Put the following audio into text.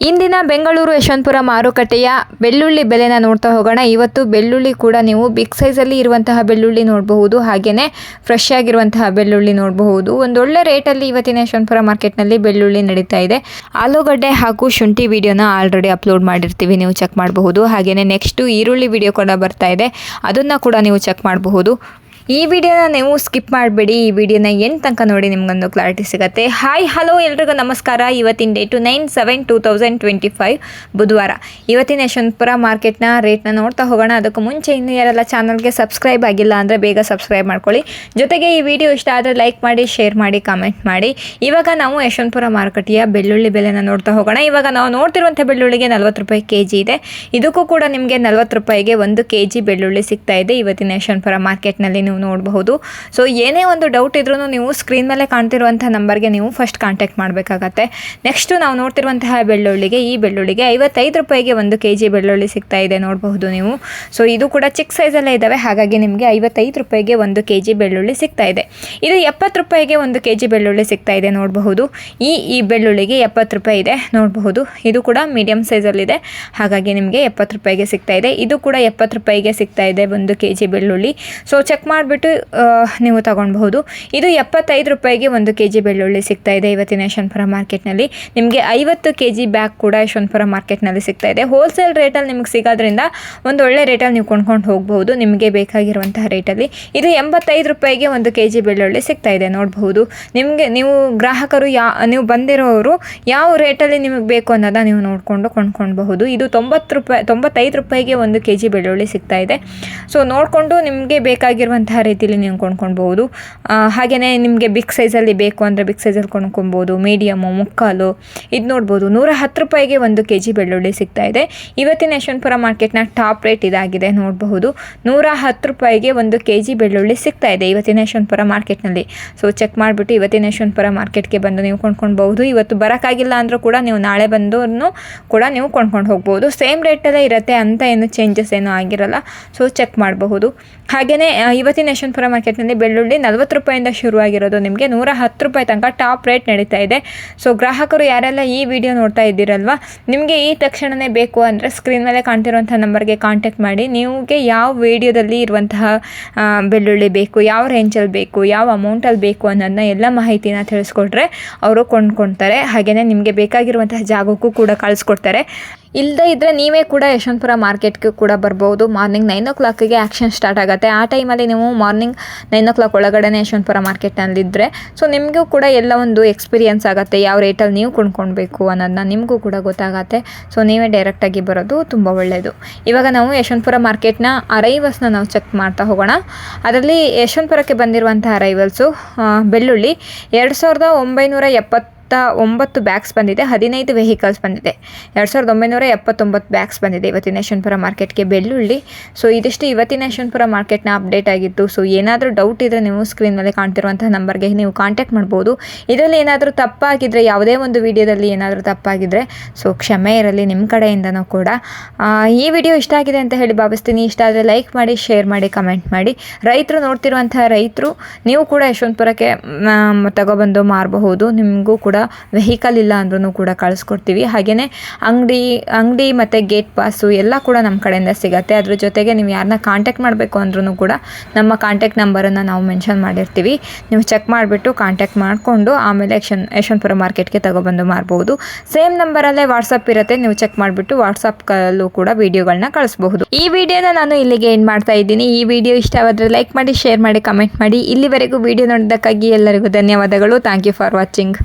ಇಂದಿನ ಬೆಂಗಳೂರು ಯಶವಂತಪುರ ಮಾರುಕಟ್ಟೆಯ ಬೆಳ್ಳುಳ್ಳಿ ಬೆಲೆನ ನೋಡ್ತಾ ಹೋಗೋಣ. ಇವತ್ತು ಬೆಳ್ಳುಳ್ಳಿ ಕೂಡ ನೀವು ಬಿಗ್ ಸೈಜಲ್ಲಿ ಇರುವಂತಹ ಬೆಳ್ಳುಳ್ಳಿ ನೋಡಬಹುದು. ಹಾಗೆಯೇ ಫ್ರೆಶ್ ಆಗಿರುವಂತಹ ಬೆಳ್ಳುಳ್ಳಿ ನೋಡಬಹುದು. ಒಂದೊಳ್ಳೆ ರೇಟಲ್ಲಿ ಇವತ್ತಿನ ಯಶವಂತಪುರ ಮಾರ್ಕೆಟ್ನಲ್ಲಿ ಬೆಳ್ಳುಳ್ಳಿ ನಡೀತಾ ಇದೆ. ಆಲೂಗಡ್ಡೆ ಹಾಗೂ ಶುಂಠಿ ವಿಡಿಯೋನ ಆಲ್ರೆಡಿ ಅಪ್ಲೋಡ್ ಮಾಡಿರ್ತೀವಿ. ನೀವು ಚೆಕ್ ಮಾಡಬಹುದು. ಹಾಗೆಯೇ ನೆಕ್ಸ್ಟು ಈರುಳ್ಳಿ ವಿಡಿಯೋ ಕೂಡ ಬರ್ತಾ ಇದೆ. ಅದನ್ನು ಕೂಡ ನೀವು ಚೆಕ್ ಮಾಡಬಹುದು. ಈ ವಿಡಿಯೋನ ನೀವು ಸ್ಕಿಪ್ ಮಾಡಬೇಡಿ. ಈ ವಿಡಿಯೋನ ಎಂಟು ತನಕ ನೋಡಿ ನಿಮಗೊಂದು ಕ್ಲಾರಿಟಿ ಸಿಗುತ್ತೆ. ಹಾಯ್ ಹಲೋ ಎಲ್ರಿಗೂ ನಮಸ್ಕಾರ. ಇವತ್ತಿನ date nine seven two thousand twenty five ಬುಧವಾರ. ಇವತ್ತಿನ ಯಶವಂತಪುರ ಮಾರ್ಕೆಟ್ನ ರೇಟ್ನ ನೋಡ್ತಾ ಹೋಗೋಣ. ಅದಕ್ಕೂ ಮುಂಚೆ ಇನ್ನು ಯಾರೆಲ್ಲ ಚಾನಲ್ಗೆ ಸಬ್ಸ್ಕ್ರೈಬ್ ಆಗಿಲ್ಲ ಅಂದರೆ ಬೇಗ ಸಬ್ಸ್ಕ್ರೈಬ್ ಮಾಡ್ಕೊಳ್ಳಿ. ಜೊತೆಗೆ ಈ ವಿಡಿಯೋ ಇಷ್ಟ ಆದರೆ ಲೈಕ್ ಮಾಡಿ ಶೇರ್ ಮಾಡಿ ಕಾಮೆಂಟ್ ಮಾಡಿ. ಇವಾಗ ನಾವು ಯಶವಂತಪುರ ಮಾರುಕಟ್ಟೆಯ ಬೆಳ್ಳುಳ್ಳಿ ಬೆಲೆನ ನೋಡ್ತಾ ಹೋಗೋಣ. ಇವಾಗ ನಾವು ನೋಡ್ತಿರುವಂಥ ಬೆಳ್ಳುಳ್ಳಿಗೆ ನಲ್ವತ್ತು ರೂಪಾಯಿ ಕೆ ಜಿ ಇದೆ. ಇದಕ್ಕೂ ಕೂಡ ನಿಮಗೆ ನಲ್ವತ್ತು ರೂಪಾಯಿಗೆ ಒಂದು ಕೆ ಜಿ ಬೆಳ್ಳುಳ್ಳಿ ಸಿಗ್ತಾ ಇದೆ. ಇವತ್ತಿನ ಯಶವಂತಪುರ ಮಾರ್ಕೆಟ್ನಲ್ಲಿ ನೀವು ನೋಡಬಹುದು. ಸೊ ಏನೇ ಒಂದು ಡೌಟ್ ಇದ್ರೂ ನೀವು ಸ್ಕ್ರೀನ್ ಮೇಲೆ ಕಾಣ್ತಿರುವಂಥ ನಂಬರ್ಗೆ ನೀವು ಫಸ್ಟ್ ಕಾಂಟ್ಯಾಕ್ಟ್ ಮಾಡಬೇಕಾಗತ್ತೆ. ನೆಕ್ಸ್ಟು ನಾವು ನೋಡ್ತಿರುವಂತಹ ಬೆಳ್ಳುಳ್ಳಿಗೆ, ಈ ಬೆಳ್ಳುಳ್ಳಿಗೆ ಐವತ್ತೈದು ರೂಪಾಯಿಗೆ ಒಂದು ಕೆ ಜಿ ಬೆಳ್ಳುಳ್ಳಿ ಸಿಗ್ತಾ ಇದೆ ನೋಡಬಹುದು ನೀವು. ಸೊ ಇದು ಕೂಡ ಚಿಕ್ಕ ಸೈಜಲ್ಲೇ ಇದ್ದಾವೆ ಹಾಗಾಗಿ ನಿಮಗೆ ಐವತ್ತೈದು ರೂಪಾಯಿಗೆ ಒಂದು ಕೆ ಜಿ ಬೆಳ್ಳುಳ್ಳಿ ಸಿಗ್ತಾ ಇದೆ. ಇದು ಎಪ್ಪತ್ತು ರೂಪಾಯಿಗೆ ಒಂದು ಕೆ ಜಿ ಬೆಳ್ಳುಳ್ಳಿ ಸಿಗ್ತಾ ಇದೆ ನೋಡಬಹುದು. ಈ ಈ ಬೆಳ್ಳುಳ್ಳಿಗೆ ಎಪ್ಪತ್ತು ರೂಪಾಯಿ ಇದೆ ನೋಡಬಹುದು. ಇದು ಕೂಡ ಮೀಡಿಯಮ್ ಸೈಜಲ್ಲಿದೆ ಹಾಗಾಗಿ ನಿಮಗೆ ಎಪ್ಪತ್ತು ರೂಪಾಯಿಗೆ ಸಿಗ್ತಾ ಇದೆ. ಇದು ಕೂಡ ಎಪ್ಪತ್ತು ರೂಪಾಯಿಗೆ ಸಿಗ್ತಾ ಇದೆ ಒಂದು ಕೆ ಜಿ ಬೆಳ್ಳುಳ್ಳಿ ಸೊ ಚೆಕ್ ಮಾಡಿಬಿಟ್ಟು ನೀವು ತಗೊಳ್ಬಹುದು. ಇದು ಎಪ್ಪತ್ತೈದು ರೂಪಾಯಿಗೆ ಒಂದು ಕೆ ಜಿ ಬೆಳ್ಳುಳ್ಳಿ ಸಿಗ್ತಾ ಇದೆ ಇವತ್ತಿನ ಯಶವಂತಪುರ ಮಾರ್ಕೆಟ್ನಲ್ಲಿ. ನಿಮಗೆ ಐವತ್ತು ಕೆ ಜಿ ಬ್ಯಾಗ್ ಕೂಡ ಯಶವಂತಪುರ ಮಾರ್ಕೆಟ್ನಲ್ಲಿ ಸಿಗ್ತಾ ಇದೆ. ಹೋಲ್ಸೇಲ್ ರೇಟಲ್ಲಿ ನಿಮಗೆ ಸಿಗೋದ್ರಿಂದ ಒಂದು ಒಳ್ಳೆ ರೇಟಲ್ಲಿ ನೀವು ಕೊಂಡ್ಕೊಂಡು ಹೋಗಬಹುದು. ನಿಮಗೆ ಬೇಕಾಗಿರುವಂತಹ ರೇಟಲ್ಲಿ ಇದು ಎಂಬತ್ತೈದು ರೂಪಾಯಿಗೆ ಒಂದು ಕೆ ಜಿ ಬೆಳ್ಳುಳ್ಳಿ ಸಿಗ್ತಾ ಇದೆ. ನೋಡಬಹುದು. ನಿಮಗೆ, ನೀವು ಗ್ರಾಹಕರು ಯಾ, ನೀವು ಬಂದಿರೋರು ಯಾವ ರೇಟಲ್ಲಿ ನಿಮಗೆ ಬೇಕು ಅನ್ನೋದನ್ನ ನೀವು ನೋಡಿಕೊಂಡು ಕೊಂಡ್ಕೊಳ್ಬಹುದು. ಇದು ತೊಂಬತ್ತು ರೂಪಾಯಿ, ತೊಂಬತ್ತೈದು ರೂಪಾಯಿಗೆ ಒಂದು ಕೆ ಜಿ ಬೆಳ್ಳುಳ್ಳಿ ಸಿಗ್ತಾ ಇದೆ. ಸೊ ನೋಡಿಕೊಂಡು ನಿಮಗೆ ಬೇಕಾಗಿರುವಂತಹ ರೀತಿಯಲ್ಲಿ ನೀವು ಕೊಂಡ್ಕೊಳ್ಬೋದು ಹಾಗೆಯೇ ನಿಮಗೆ ಬಿಗ್ ಸೈಜಲ್ಲಿ ಬೇಕು ಅಂದರೆ ಬಿಗ್ ಸೈಜಲ್ಲಿ ಕೊಂಡ್ಕೊಬೋದು ಮೀಡಿಯಮು ಮುಕ್ಕಾಲು, ಇದು ನೋಡ್ಬೋದು. ನೂರ ಹತ್ತು ರೂಪಾಯಿಗೆ ಒಂದು ಕೆ ಜಿ ಬೆಳ್ಳುಳ್ಳಿ ಸಿಗ್ತಾ ಇದೆ. ಇವತ್ತಿನ ಯಶವಂತಪುರ ಮಾರ್ಕೆಟ್ನ ಟಾಪ್ ರೇಟ್ ಇದಾಗಿದೆ ನೋಡಬಹುದು. ನೂರ ಹತ್ತು ರೂಪಾಯಿಗೆ ಒಂದು ಕೆ ಜಿ ಬೆಳ್ಳುಳ್ಳಿ ಸಿಗ್ತಾ ಇದೆ ಇವತ್ತಿನ ಯಶವಂತಪುರ ಮಾರ್ಕೆಟ್ನಲ್ಲಿ ಸೊ ಚೆಕ್ ಮಾಡಿಬಿಟ್ಟು ಇವತ್ತಿನ ಯಶವಂತಪುರ ಮಾರ್ಕೆಟ್ಗೆ ಬಂದು ನೀವು ಕೊಂಡ್ಕೊಳ್ಬಹುದು. ಇವತ್ತು ಬರೋಕ್ಕಾಗಿಲ್ಲ ಅಂದರೂ ಕೂಡ ನೀವು ನಾಳೆ ಬಂದು ಕೂಡ ನೀವು ಕೊಂಡ್ಕೊಂಡು ಹೋಗ್ಬೋದು. ಸೇಮ್ ರೇಟಲ್ಲೇ ಇರುತ್ತೆ ಅಂತ ಏನು ಚೇಂಜಸ್ ಏನೂ ಆಗಿರಲ್ಲ. ಸೊ ಚೆಕ್ ಮಾಡಬಹುದು. ಹಾಗೆಯೇ ಇವತ್ತಿನ ಯಶವಂತಪುರ ಮಾರ್ಕೆಟ್ನಲ್ಲಿ ಬೆಳ್ಳುಳ್ಳಿ ನಲ್ವತ್ತು ರೂಪಾಯಿಂದ ಶುರುವಾಗಿರೋದು. ನಿಮಗೆ ನೂರ ಹತ್ತು ರೂಪಾಯಿ ತನಕ ಟಾಪ್ ರೇಟ್ ನಡೀತಾ ಇದೆ. ಸೊ ಗ್ರಾಹಕರು ಯಾರೆಲ್ಲ ಈ ವಿಡಿಯೋ ನೋಡ್ತಾ ಇದ್ದೀರಲ್ವ, ನಿಮಗೆ ಈ ತಕ್ಷಣವೇ ಬೇಕು ಅಂದರೆ ಸ್ಕ್ರೀನ್ ಮೇಲೆ ಕಾಣ್ತಿರುವಂಥ ನಂಬರ್ಗೆ ಕಾಂಟ್ಯಾಕ್ಟ್ ಮಾಡಿ. ನಿಮಗೆ ಯಾವ ವಿಡಿಯೋದಲ್ಲಿ ಇರುವಂತಹ ಬೆಳ್ಳುಳ್ಳಿ ಬೇಕು, ಯಾವ ರೇಂಜಲ್ಲಿ ಬೇಕು, ಯಾವ ಅಮೌಂಟಲ್ಲಿ ಬೇಕು ಅನ್ನೋದನ್ನ ಎಲ್ಲ ಮಾಹಿತಿನ ತಿಳಿಸ್ಕೊಟ್ರೆ ಅವರು ಕೊಂಡ್ಕೊಳ್ತಾರೆ. ಹಾಗೆಯೇ ನಿಮಗೆ ಬೇಕಾಗಿರುವಂತಹ ಜಾಗಕ್ಕೂ ಕೂಡ ಕಳಿಸ್ಕೊಡ್ತಾರೆ. ಇಲ್ಲದೇ ಇದ್ದರೆ ನೀವೇ ಕೂಡ ಯಶವಂತಪುರ ಮಾರ್ಕೆಟ್ಗೆ ಕೂಡ ಬರ್ಬೋದು. ಮಾರ್ನಿಂಗ್ ನೈನ್ ಓ ಕ್ಲಾಕಿಗೆ ಆ್ಯಕ್ಷನ್ ಸ್ಟಾರ್ಟ್ ಆಗುತ್ತೆ. ಆ ಟೈಮಲ್ಲಿ ನೀವು ಮಾರ್ನಿಂಗ್ ನೈನ್ ಓ ಕ್ಲಾಕ್ ಒಳಗಡೆನೇ ಯಶವಂತಪುರ ಮಾರ್ಕೆಟ್ನಲ್ಲಿದ್ದರೆ ಸೊ ನಿಮಗೂ ಕೂಡ ಎಲ್ಲ ಒಂದು ಎಕ್ಸ್ಪೀರಿಯನ್ಸ್ ಆಗುತ್ತೆ, ಯಾವ ರೇಟಲ್ಲಿ ನೀವು ಕೊಂಡ್ಕೊಳ್ಬೇಕು ಅನ್ನೋದನ್ನ ನಿಮಗೂ ಕೂಡ ಗೊತ್ತಾಗತ್ತೆ. ಸೊ ನೀವೇ ಡೈರೆಕ್ಟಾಗಿ ಬರೋದು ತುಂಬ ಒಳ್ಳೆಯದು ಇವಾಗ ನಾವು ಯಶವಂತಪುರ ಮಾರ್ಕೆಟ್ನ ಅರೈವಲ್ಸ್ನ ನಾವು ಚೆಕ್ ಮಾಡ್ತಾ ಹೋಗೋಣ. ಅದರಲ್ಲಿ ಯಶವಂತಪುರಕ್ಕೆ ಬಂದಿರುವಂಥ ಅರೈವಲ್ಸು ಬೆಳ್ಳುಳ್ಳಿ ಎರಡು ಸಾವಿರದ ಒಂಬೈನೂರ ಎಪ್ಪತ್ತು ಒಂಬತ್ತು ಬ್ಯಾಗ್ಸ್ ಬಂದಿದೆ, ಹದಿನೈದು ವೆಹಿಕಲ್ಸ್ ಬಂದಿದೆ. ಎರಡು ಸಾವಿರದ ಒಂಬೈನೂರ ಎಪ್ಪತ್ತೊಂಬತ್ತು ಬ್ಯಾಗ್ಸ್ ಬಂದಿದೆ ಇವತ್ತಿನ ಯಶವಂತಪುರ ಮಾರ್ಕೆಟ್ಗೆ ಬೆಳ್ಳುಳ್ಳಿ. ಸೊ ಇದಿಷ್ಟು ಇವತ್ತಿನ ಯಶವಂತಪುರ ಮಾರ್ಕೆಟ್ನ ಅಪ್ಡೇಟ್ ಆಗಿತ್ತು ಸೊ ಏನಾದರೂ ಡೌಟ್ ಇದ್ದರೆ ನೀವು ಸ್ಕ್ರೀನ್ ಮೇಲೆ ಕಾಣ್ತಿರುವಂಥ ನಂಬರ್ಗೆ ನೀವು ಕಾಂಟ್ಯಾಕ್ಟ್ ಮಾಡ್ಬೋದು. ಇದರಲ್ಲಿ ಏನಾದರೂ ತಪ್ಪಾಗಿದ್ದರೆ ಯಾವುದೇ ಒಂದು ವಿಡಿಯೋದಲ್ಲಿ ಏನಾದರೂ ತಪ್ಪಾಗಿದ್ದರೆ ಸೊ ಕ್ಷಮೆ ಇರಲಿ ನಿಮ್ಮ ಕಡೆಯಿಂದನೂ ಕೂಡ. ಈ ವಿಡಿಯೋ ಇಷ್ಟ ಆಗಿದೆ ಅಂತ ಹೇಳಿ ಭಾವಿಸ್ತೀನಿ. ಇಷ್ಟ ಆದರೆ ಲೈಕ್ ಮಾಡಿ ಶೇರ್ ಮಾಡಿ ಕಮೆಂಟ್ ಮಾಡಿ. ರೈತರು ನೋಡ್ತಿರುವಂಥ ರೈತರು, ನೀವು ಕೂಡ ಯಶವಂತಪುರಕ್ಕೆ ತಗೊಬಂದು ಮಾರಬಹುದು. ನಿಮಗೂ ಕೂಡ ವೆಹಿಕಲ್ ಇಲ್ಲ ಅಂದ್ರೂ ಕೂಡ ಕಳಿಸ್ಕೊಡ್ತೀವಿ. ಹಾಗೆಯೇ ಅಂಗಡಿ ಅಂಗಡಿ ಮತ್ತು ಗೇಟ್ ಪಾಸು ಎಲ್ಲ ಕೂಡ ನಮ್ಮ ಕಡೆಯಿಂದ ಸಿಗುತ್ತೆ. ಅದ್ರ ಜೊತೆಗೆ ನೀವು ಯಾರನ್ನ ಕಾಂಟ್ಯಾಕ್ಟ್ ಮಾಡಬೇಕು ಅಂದ್ರೂ ಕೂಡ ನಮ್ಮ ಕಾಂಟ್ಯಾಕ್ಟ್ ನಂಬರನ್ನು ನಾವು ಮೆನ್ಷನ್ ಮಾಡಿರ್ತೀವಿ. ನೀವು ಚೆಕ್ ಮಾಡಿಬಿಟ್ಟು ಕಾಂಟ್ಯಾಕ್ಟ್ ಮಾಡಿಕೊಂಡು ಆಮೇಲೆ ಯಶನ್ ಯಶವಂತಪುರ ಮಾರ್ಕೆಟ್ಗೆ ತಗೊಬಂದು ಮಾರ್ಬೋದು. ಸೇಮ್ ನಂಬರಲ್ಲೇ ವಾಟ್ಸಪ್ ಇರುತ್ತೆ. ನೀವು ಚೆಕ್ ಮಾಡಿಬಿಟ್ಟು ವಾಟ್ಸಪ್ಕಲ್ಲೂ ಕೂಡ ವಿಡಿಯೋಗಳನ್ನ ಕಳಿಸ್ಬಹುದು. ಈ ವಿಡಿಯೋನ ನಾನು ಇಲ್ಲಿಗೆ ಏನು ಮಾಡ್ತಾ ಇದ್ದೀನಿ. ಈ ವಿಡಿಯೋ ಇಷ್ಟವಾದರೆ ಲೈಕ್ ಮಾಡಿ ಶೇರ್ ಮಾಡಿ ಕಮೆಂಟ್ ಮಾಡಿ. ಇಲ್ಲಿವರೆಗೂ ವಿಡಿಯೋ ನೋಡಿದ್ದಕ್ಕಾಗಿ ಎಲ್ಲರಿಗೂ ಧನ್ಯವಾದಗಳು. Thank you for watching